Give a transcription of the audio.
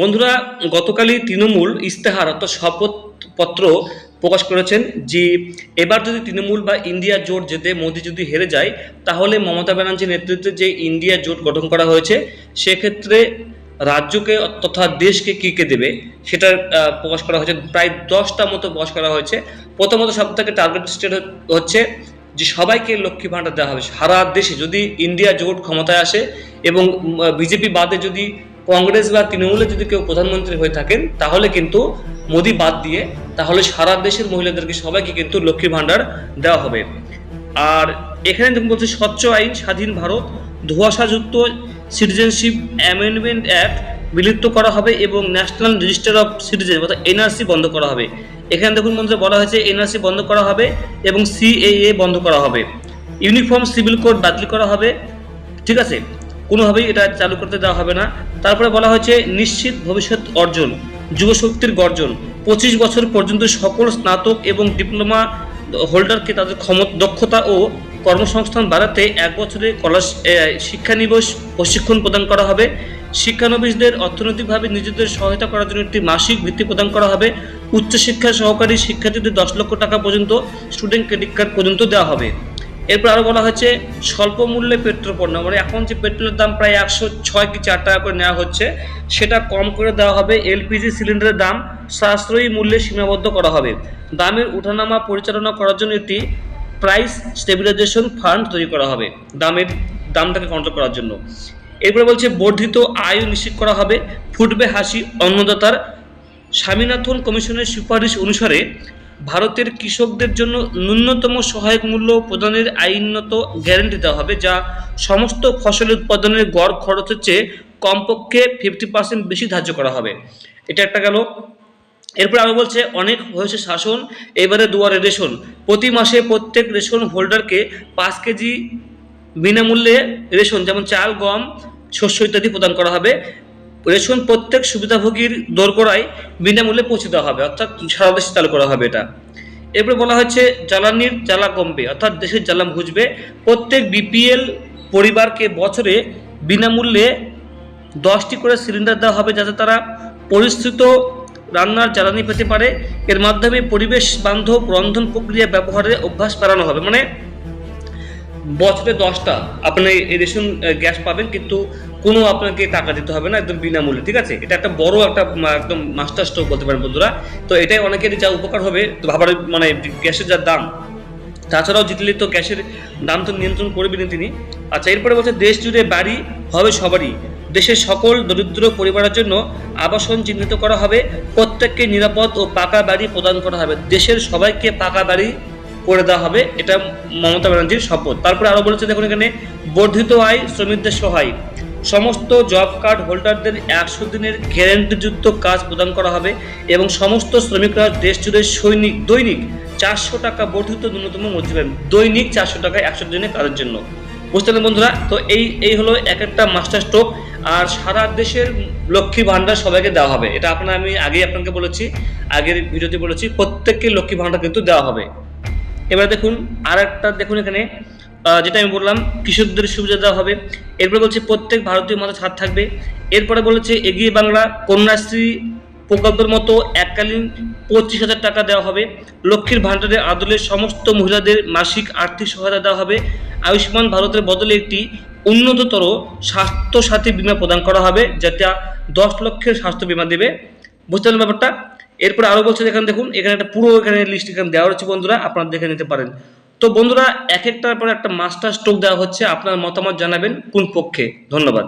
বন্ধুরা, গতকালই তৃণমূল ইস্তেহার অর্থাৎ শপথপত্র প্রকাশ করেছেন যে এবার যদি তৃণমূল বা ইন্ডিয়া জোট যেতে মোদি যদি হেরে যায়, তাহলে মমতা ব্যানার্জির নেতৃত্বে যে ইন্ডিয়া জোট গঠন করা হয়েছে, সেক্ষেত্রে রাজ্যকে তথা দেশকে কী কে দেবে, সেটা প্রকাশ করা হয়েছে। প্রায় দশটা মতো প্রকাশ করা হয়েছে। প্রথমত সব থেকে টার্গেট স্টেট হচ্ছে যে সবাইকে লক্ষ্মী ভাণ্ডার দেওয়া হবে। সারা দেশে যদি ইন্ডিয়া জোট ক্ষমতায় আসে এবং বিজেপি বাদে যদি কংগ্রেস বা তৃণমূলে যদি কেউ প্রধানমন্ত্রী হয়ে থাকেন, তাহলে কিন্তু মোদি বাদ দিয়ে তাহলে সারা দেশের মহিলাদেরকে সবাইকে কিন্তু লক্ষ্মী ভাণ্ডার দেওয়া হবে। আর এখানে দেখুন বলছে স্বচ্ছ আইন, স্বাধীন ভারত, ধোঁয়াশাযুক্ত সিটিজেনশিপ অ্যামেন্ডমেন্ট অ্যাক্ট বিলুপ্ত করা হবে এবং ন্যাশনাল রেজিস্টার অফ সিটিজেন অর্থাৎ এনআরসি বন্ধ করা হবে। এখানে দেখুন বন্ধুরা বলা হয়েছে এনআরসি বন্ধ করা হবে এবং সিএএ বন্ধ করা হবে। ইউনিফর্ম সিভিল কোড বাতিল করা হবে। ঠিক আছে? কোনোভাবেই এটা চালু করতে দেওয়া হবে না। তারপরে বলা হয়েছে, নিশ্চিত ভবিষ্যৎ অর্জন, যুবশক্তির গর্জন। পঁচিশ বছর পর্যন্ত সকল স্নাতক এবং ডিপ্লোমা হোল্ডারকে তাদের ক্ষমতা, দক্ষতা ও কর্মসংস্থান বাড়াতে এক বছরে কলাস শিক্ষানিবাস প্রশিক্ষণ প্রদান করা হবে। শিক্ষানবিশদের অর্থনৈতিকভাবে নিজেদের সহায়তা করার জন্য একটি মাসিক বৃত্তি প্রদান করা হবে। উচ্চশিক্ষা সহকারী শিক্ষার্থীদের দশ লক্ষ টাকা পর্যন্ত, স্টুডেন্ট ক্রেডিট কার্ড পর্যন্ত দেওয়া হবে। এরপর আরও বলা হচ্ছে স্বল্প মূল্যে পেট্রোল পণ্য মানে এখন যে পেট্রোলের দাম প্রায় একশো ছয় কি চার টাকা করে নেওয়া হচ্ছে, সেটা কম করে দেওয়া হবে, এলপিজি সিলিন্ডারের দাম সাশ্রয়ী মূল্যে সীমাবদ্ধ করা হবে। দামের উঠানামা পরিচালনা করার জন্য একটি প্রাইস স্টেবিলাইজেশন ফান্ড তৈরি করা হবে, দামের দামটাকে কন্ট্রোল করার জন্য। এরপরে বলছে, বর্ধিত আয় নিশ্চিত করা হবে, ফুটবে হাসি অন্নদাতার। স্বামীনাথন কমিশনের সুপারিশ অনুসারে ভারতের কৃষকদের জন্য ন্যূনতম সহায়ক মূল্য প্রদানের আইনত গ্যারান্টি দেওয়া হবে, যা সমস্ত ফসল উৎপাদনের গড় খরচের চেয়ে কমপক্ষে ফিফটি পার্সেন্ট বেশি ধার্য করা হবে। এটা একটা গেল। এরপর আরও বলছে, অনেক হয়েছে শাসন, এবারে দুয়ারে রেশন। প্রতি মাসে প্রত্যেক রেশন হোল্ডারকে পাঁচ কেজি বিনামূল্যে রেশন, যেমন চাল, গম, শস্য ইত্যাদি প্রদান করা হবে। রেশন প্রত্যেক সুবিধাভোগীর দোরগোড়ায় বিনামূল্যে পৌঁছে দেওয়া হবে, অর্থাৎ সারা দেশে চালু করা হবে এটা। এরপরে বলা হচ্ছে জ্বালানির জ্বালা কমবে, অর্থাৎ দেশের জ্বালা ঘুচবে প্রত্যেক বিপিএল পরিবারকে বছরে বিনামূল্যে দশটি করে সিলিন্ডার দেওয়া হবে যাতে তারা পরিস্থিত রান্নার জ্বালানি পেতে পারে। এর মাধ্যমে পরিবেশ বান্ধব রন্ধন প্রক্রিয়া ব্যবহারের অভ্যাস বাড়ানো হবে। মানে বছরে দশটা। আপনি রেশন গ্যাস পাবেন, কিন্তু কোনো আপনাকে টাকা দিতে হবে না, একদম বিনামূল্যে, ঠিক আছে? এটা একটা বড় একটা একদম মাস্টার স্ট্রোক বলতে পারেন বন্ধুরা। তো এটাই অনেকের যা উপকার হবে, তো ভাবার মানে গ্যাসের যা দাম, তাছাড়াও জিতলে তো গ্যাসের দাম তো নিয়ন্ত্রণ করবেন তিনি। আচ্ছা এরপরে বলছে, দেশ জুড়ে বাড়ি হবে সবারই। দেশের সকল দরিদ্র পরিবারের জন্য আবাসন চিহ্নিত করা হবে, প্রত্যেককে নিরাপদ ও পাকা বাড়ি প্রদান করা হবে। দেশের সবাইকে পাকা বাড়ি করে দেওয়া হবে, এটা মমতা ব্যানার্জির শপথ। তারপরে আরও বলেছে, দেখুন এখানে, বর্ধিত আয়, শ্রমিকদের সহায়। সমস্ত জব কার্ড হোল্ডারদের একশো দিনের গ্যারেন্টিযুক্ত কাজ প্রদান করা হবে এবং সমস্ত শ্রমিকরা দেশ জুড়ে সৈনিক, দৈনিক চারশো টাকা বর্ধিত ন্যূনতম মজুরি পাবেন। দৈনিক চারশো টাকা একশো দিনের কাজের জন্য। বুঝতে বন্ধুরা? তো এই এই হলো এক একটা মাস্টার স্ট্রোক আর সারা দেশের লক্ষ্মী ভাণ্ডার সবাইকে দেওয়া হবে। এটা আপনার আমি আগেই আপনাকে বলেছি, আগের ভিডিওতে বলেছি, প্রত্যেককে লক্ষ্মী ভাণ্ডার কিন্তু দেওয়া হবে। এবার দেখুন আর একটা দেখুন এখানে যেটা আমি বললাম, কৃষকদের সুবিধা দেওয়া হবে। এরপরে বলছে প্রত্যেক ভারতীয় মাথা ছাড় থাকবে। এরপরে বলেছে এগিয়ে বাংলা কন্যাশ্রী প্রকল্পের মতো এককালীন পঁচিশ হাজার টাকা দেওয়া হবে। লক্ষ্মীর ভাণ্ডারের আদলে সমস্ত মহিলাদের মাসিক আর্থিক সহায়তা দেওয়া হবে। আয়ুষ্মান ভারতের বদলে একটি উন্নততর স্বাস্থ্য সাথী বীমা প্রদান করা হবে, যেটা দশ লক্ষের স্বাস্থ্য বীমা দেবে। বুঝতে পারলেন ব্যাপারটা? এরপর আরও বলছে এখানে দেখুন, এখানে একটা পুরো এখানে লিস্ট এখানে দেওয়া হচ্ছে বন্ধুরা, আপনারা দেখে নিতে পারেন। তো বন্ধুরা, এক একটার পর একটা মাস্টার স্ট্রোক দেওয়া হচ্ছে, আপনার মতামত জানাবেন কোন পক্ষে? ধন্যবাদ।